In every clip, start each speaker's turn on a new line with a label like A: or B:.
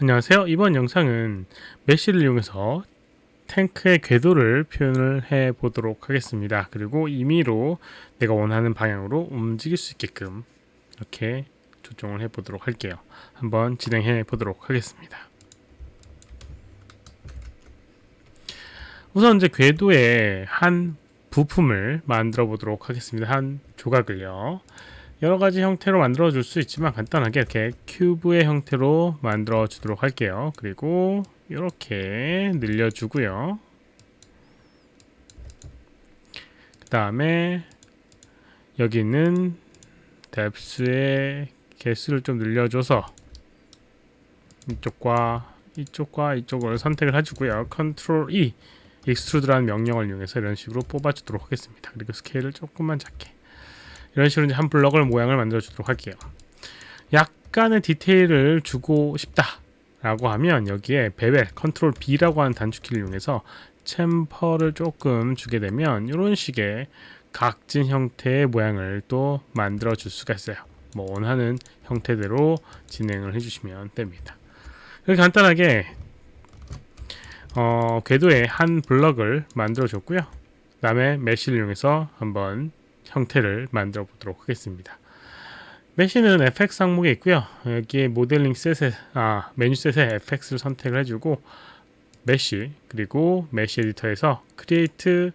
A: 안녕하세요. 이번 영상은 메쉬를 이용해서 탱크의 궤도를 표현을 해 보도록 하겠습니다. 그리고 임의로 내가 원하는 방향으로 움직일 수 있게끔 이렇게 조정을 해 보도록 할게요. 한번 진행해 보도록 하겠습니다. 우선 이제 궤도의 한 부품을 만들어 보도록 하겠습니다. 한 조각을요. 여러 가지 형태로 만들어 줄 수 있지만 간단하게 이렇게 큐브의 형태로 만들어 주도록 할게요. 그리고 이렇게 늘려 주고요. 그 다음에 여기 있는 뎁스의 개수를 좀 늘려줘서 이쪽과 이쪽과 이쪽을 선택을 해주고요. 컨트롤 E 익스트루드라는 명령을 이용해서 이런 식으로 뽑아주도록 하겠습니다. 그리고 스케일을 조금만 작게 이런 식으로 이제 한 블럭을 모양을 만들어 주도록 할게요. 약간의 디테일을 주고 싶다라고 하면 여기에 베벨 컨트롤 B라고 하는 단축키를 이용해서 챔퍼를 조금 주게 되면 이런 식의 각진 형태의 모양을 또 만들어 줄 수가 있어요. 뭐 원하는 형태대로 진행을 해주시면 됩니다. 이렇게 간단하게 어, 궤도에 한 블럭을 만들어 줬고요. 그 다음에 메쉬를 이용해서 한번 형태를 만들어 보도록 하겠습니다. 메쉬는 FX 항목에 있고요. 여기에 모델링 셋에 아 메뉴 셋에 FX를 선택을 해주고 메쉬 그리고 메쉬 에디터에서 크리에이트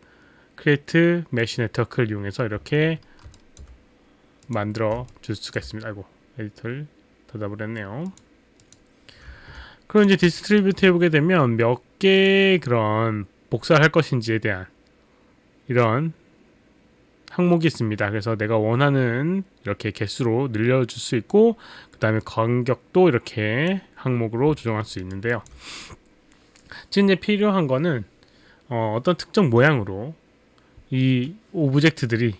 A: 크리에이트 메쉬 네트워크를 이용해서 이렇게 만들어 줄 수가 있습니다. 아이고 에디터를 닫아버렸네요. 그럼 이제 디스트리뷰트 해보게 되면 몇개 그런 복사를 할 것인지에 대한 이런 항목이 있습니다. 그래서 내가 원하는 이렇게 개수로 늘려줄 수 있고 그 다음에 간격도 이렇게 항목으로 조정할 수 있는데요. 지금 필요한 거는 어, 어떤 특정 모양으로 이 오브젝트들이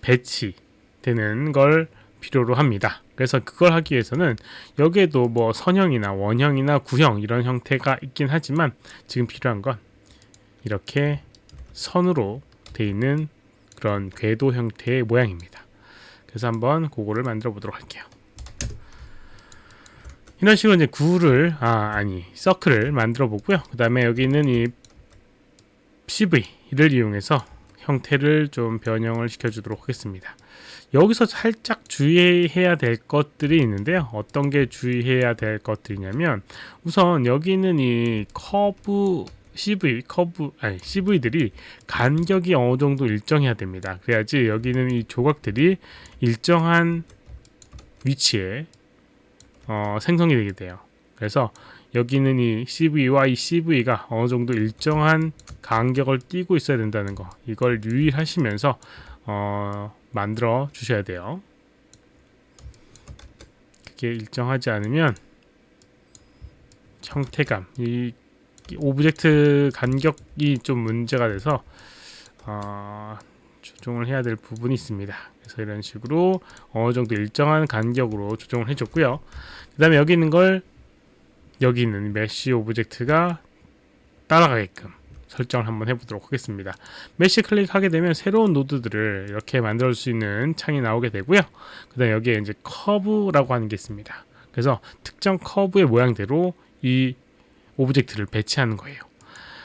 A: 배치되는 걸 필요로 합니다. 그래서 그걸 하기 위해서는 여기에도 뭐 선형이나 원형이나 구형 이런 형태가 있긴 하지만 지금 필요한 건 이렇게 선으로 돼 있는 그런 궤도 형태의 모양입니다. 그래서 한번 그거를 만들어 보도록 할게요. 이런 식으로 이제 구를 아 아니 서클을 만들어 보고요. 그 다음에 여기 있는 이 CV를 이용해서 형태를 좀 변형을 시켜주도록 하겠습니다. 여기서 살짝 주의해야 될 것들이 있는데요. 어떤 게 주의해야 될 것들이냐면 우선 여기 있는 이 커브 CV 커브 아니 CV들이 간격이 어느 정도 일정해야 됩니다. 그래야지 여기는 이 조각들이 일정한 위치에 어, 생성이 되게 돼요. 그래서 여기는 이 CV와 이 CV가 어느 정도 일정한 간격을 띄고 있어야 된다는 거 이걸 유의하시면서 어, 만들어 주셔야 돼요. 그게 일정하지 않으면 형태감 이 오브젝트 간격이 좀 문제가 돼서 어, 조정을 해야 될 부분이 있습니다. 그래서 이런 식으로 어느 정도 일정한 간격으로 조정을 해줬고요. 그 다음에 여기 있는 걸 여기 있는 메쉬 오브젝트가 따라가게끔 설정을 한번 해보도록 하겠습니다. 메쉬 클릭하게 되면 새로운 노드들을 이렇게 만들 수 있는 창이 나오게 되고요. 그 다음에 여기에 이제 커브라고 하는 게 있습니다. 그래서 특정 커브의 모양대로 이 오브젝트를 배치하는 거예요.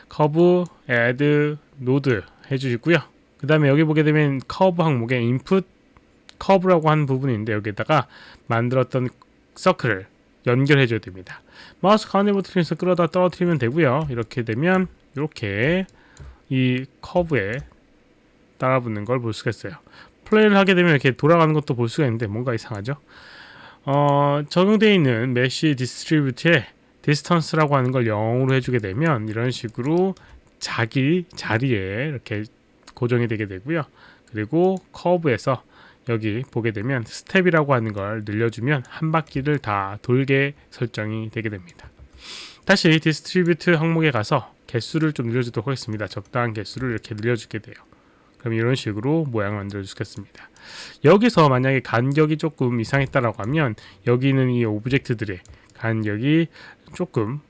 A: 커브, add, node 해주시고요. 그 다음에 여기 보게 되면 커브 항목에 input 커브라고 하는 부분이 있는데 여기에다가 만들었던 서클을 연결해 줘야 됩니다. 마우스 가운데 버튼에서 끌어다 떨어뜨리면 되고요. 이렇게 되면 이렇게 이 커브에 따라 붙는 걸 볼 수가 있어요. 플레이를 하게 되면 이렇게 돌아가는 것도 볼 수가 있는데 뭔가 이상하죠? 어, 적용되어 있는 메쉬 디스트리뷰트에 디스턴스라고 하는 걸 0으로 해주게 되면 이런 식으로 자기 자리에 이렇게 고정이 되게 되고요. 그리고 커브에서 여기 보게 되면 스텝이라고 하는 걸 늘려주면 한 바퀴를 다 돌게 설정이 되게 됩니다. 다시 디스트리뷰트 항목에 가서 개수를 좀 늘려주도록 하겠습니다. 적당한 개수를 이렇게 늘려주게 돼요. 그럼 이런 식으로 모양을 만들어 주겠습니다. 여기서 만약에 간격이 조금 이상했다라고 하면 여기 는 이 오브젝트들의 간격이 조금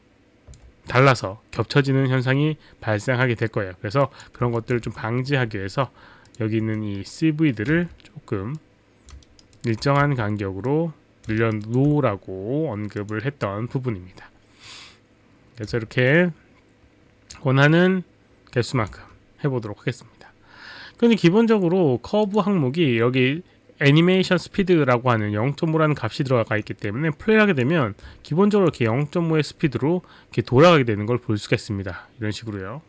A: 달라서 겹쳐지는 현상이 발생하게 될 거예요. 그래서 그런 것들을 좀 방지하기 위해서 여기 있는 이 CV들을 조금 일정한 간격으로 늘려놓으라고 언급을 했던 부분입니다. 그래서 이렇게 원하는 개수만큼 해보도록 하겠습니다. 근데 기본적으로 커브 항목이 여기 애니메이션 스피드라고 하는 0.5라는 값이 들어가 있기 때문에 플레이하게 되면 기본적으로 이렇게 0.5의 스피드로 이렇게 돌아가게 되는 걸 볼 수가 있습니다. 이런 식으로요.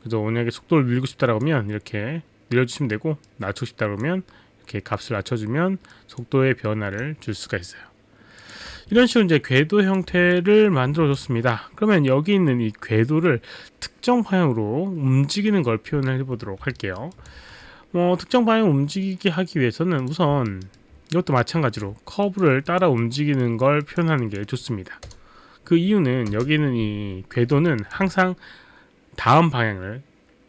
A: 그래서 만약에 속도를 늘리고 싶다라고 하면 이렇게 늘려주시면 되고 낮추고 싶다 그러면 이렇게 값을 낮춰주면 속도의 변화를 줄 수가 있어요. 이런 식으로 이제 궤도 형태를 만들어 줬습니다. 그러면 여기 있는 이 궤도를 특정 방향으로 움직이는 걸 표현을 해보도록 할게요. 뭐 특정 방향 움직이게 하기 위해서는 우선 이것도 마찬가지로 커브를 따라 움직이는 걸 표현하는 게 좋습니다. 그 이유는 여기 있는 이 궤도는 항상 다음 방향을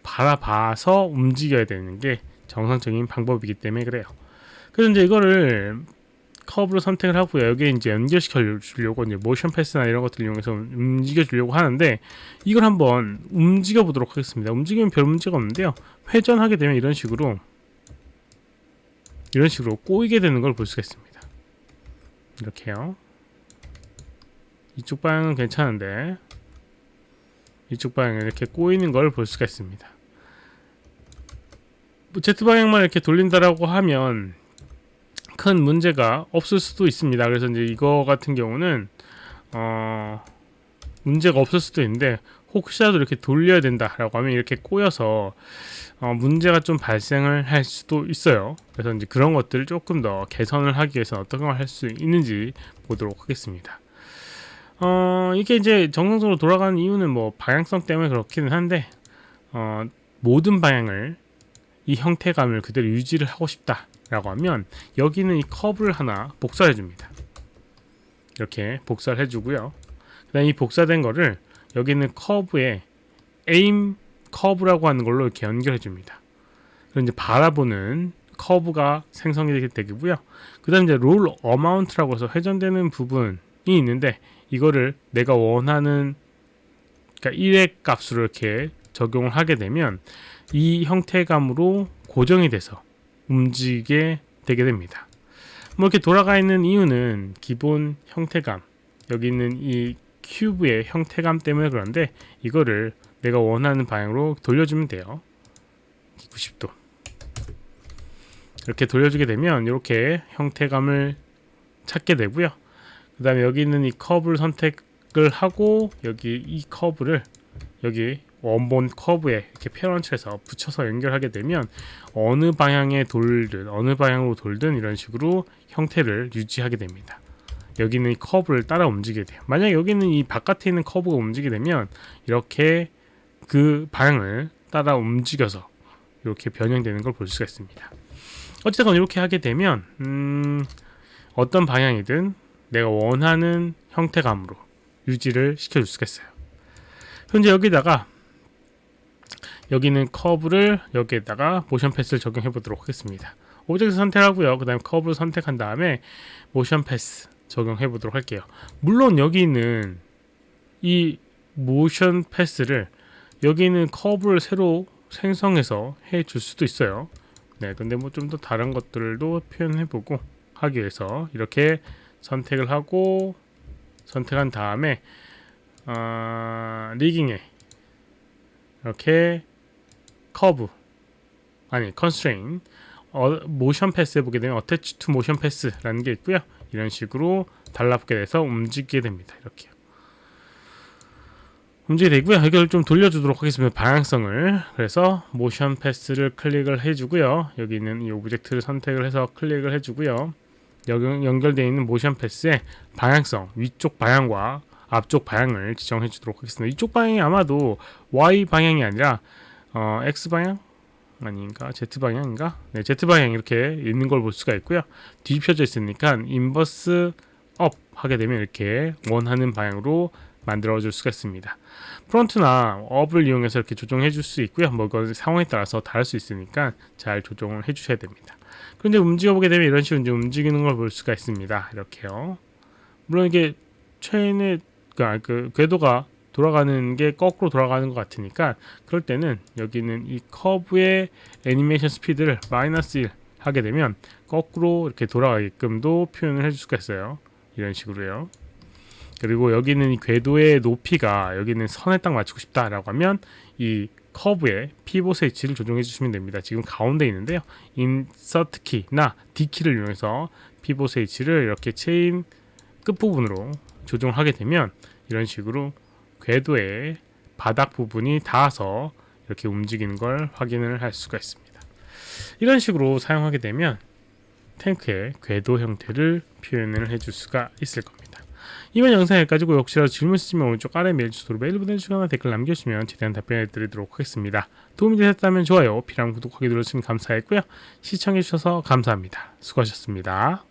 A: 바라봐서 움직여야 되는 게 정상적인 방법이기 때문에 그래요. 그래서 이제 이거를 커브로 선택을 하고요. 여기에 이제 연결시켜 주려고 이제 모션 패스나 이런 것들을 이용해서 움직여 주려고 하는데 이걸 한번 움직여 보도록 하겠습니다. 움직이면 별 문제가 없는데요. 회전하게 되면 이런 식으로 이런 식으로 꼬이게 되는 걸 볼 수가 있습니다. 이렇게요. 이쪽 방향은 괜찮은데 이쪽 방향에 이렇게 꼬이는 걸 볼 수가 있습니다. 뭐 Z 방향만 이렇게 돌린다라고 하면 큰 문제가 없을 수도 있습니다. 그래서 이제 이거 같은 경우는 어 문제가 없을 수도 있는데 혹시라도 이렇게 돌려야 된다라고 하면 이렇게 꼬여서 어 문제가 좀 발생을 할 수도 있어요. 그래서 이제 그런 것들을 조금 더 개선을 하기 위해서 걸할수 있는지 보도록 하겠습니다. 어 이게 이제 정상적으로 돌아가는 이유는 뭐 방향성 때문에 그렇기는 한데 어 모든 방향을 이 형태감을 그대로 유지를 하고 싶다 라고 하면 여기는 이 커브를 하나 복사해 줍니다. 이렇게 복사를 해주고요. 그 다음 이 복사된 거를 여기 있는 커브에 에임 커브라고 하는 걸로 이렇게 연결해 줍니다. 그럼 이제 바라보는 커브가 생성이 되게 되고요. 그 다음 이제 롤 어마운트라고 해서 회전되는 부분이 있는데 이거를 내가 원하는 그러니까 1의 값으로 이렇게 적용을 하게 되면 이 형태감으로 고정이 돼서 움직이게 되게 됩니다. 뭐 이렇게 돌아가 있는 이유는 기본 형태감 여기 있는 이 큐브의 형태감 때문에 그런데 이거를 내가 원하는 방향으로 돌려주면 돼요. 90도 이렇게 돌려주게 되면 이렇게 형태감을 찾게 되고요. 그 다음에 여기 있는 이 커브를 선택을 하고 여기 이 커브를 여기 원본 커브에 이렇게 페런치해서 붙여서 연결하게 되면 어느 방향에 돌든 어느 방향으로 돌든 이런 식으로 형태를 유지하게 됩니다. 여기는 이 커브를 따라 움직이게 돼요. 만약 여기는 이 바깥에 있는 커브가 움직이게 되면 이렇게 그 방향을 따라 움직여서 이렇게 변형되는 걸 볼 수가 있습니다. 어쨌든 이렇게 하게 되면 음, 어떤 방향이든 내가 원하는 형태감으로 유지를 시켜줄 수가 있어요. 현재 여기다가 여기는 커브를 여기에다가 모션 패스를 적용해 보도록 하겠습니다. 오브젝트 선택하고요. 그 다음에 커브를 선택한 다음에 모션 패스 적용해 보도록 할게요. 물론 여기 있는 이 모션 패스를 여기 있는 커브를 새로 생성해서 해 줄 수도 있어요. 네, 근데 뭐 좀 더 다른 것들도 표현해 보고 하기 위해서 이렇게 선택을 하고 선택한 다음에 어, 리깅에 이렇게 커브 아니 컨스트레인 어, 모션 패스 해보게 되면 어태치 투 모션 패스라는 게 있고요. 이런 식으로 달라붙게 돼서 움직이게 됩니다. 이렇게 움직이게 되고요. 이걸 좀 돌려주도록 하겠습니다. 방향성을 그래서 모션 패스를 클릭을 해주고요. 여기 있는 이 오브젝트를 선택을 해서 클릭을 해주고요. 연결되어 있는 모션 패스의 방향성 위쪽 방향과 앞쪽 방향을 지정해 주도록 하겠습니다. 이쪽 방향이 아마도 Y 방향이 아니라 어, X 방향 아닌가 Z 방향인가? 네, Z 방향 이렇게 있는 걸 볼 수가 있고요. 뒤집혀져 있으니까 인버스 업 하게 되면 이렇게 원하는 방향으로 만들어 줄 수가 있습니다. 프론트나 업을 이용해서 이렇게 조정해 줄 수 있고요. 뭐 그건 상황에 따라서 다를 수 있으니까 잘 조정을 해 주셔야 됩니다. 그런데 움직여 보게 되면 이런 식으로 움직이는 걸 볼 수가 있습니다. 이렇게요. 물론 이게 체인의 그러니까 그 궤도가 돌아가는 게 거꾸로 돌아가는 것 같으니까 그럴 때는 여기는 이 커브의 애니메이션 스피드를 마이너스 1 하게 되면 거꾸로 이렇게 돌아가게끔도 표현을 해줄 수가 있어요. 이런 식으로요. 그리고 여기는 이 궤도의 높이가 여기는 선에 딱 맞추고 싶다라고 하면 이 커브의 피봇의 위치를 조정해 주시면 됩니다. 지금 가운데 있는데요. 인서트 키나 D 키를 이용해서 피봇의 위치를 이렇게 체인 끝부분으로 조정을 하게 되면 이런 식으로 궤도의 바닥 부분이 닿아서 이렇게 움직이는 걸 확인을 할 수가 있습니다. 이런 식으로 사용하게 되면 탱크의 궤도 형태를 표현을 해줄 수가 있을 겁니다. 이번 영상 여기까지고 혹시라도 질문 있으시면 오른쪽 아래 메일 주소로 메일 보내주시거나 댓글 남겨주시면 최대한 답변해 드리도록 하겠습니다. 도움이 되셨다면 좋아요, 필요한 구독하기 눌러주시면 감사했고요. 시청해주셔서 감사합니다. 수고하셨습니다.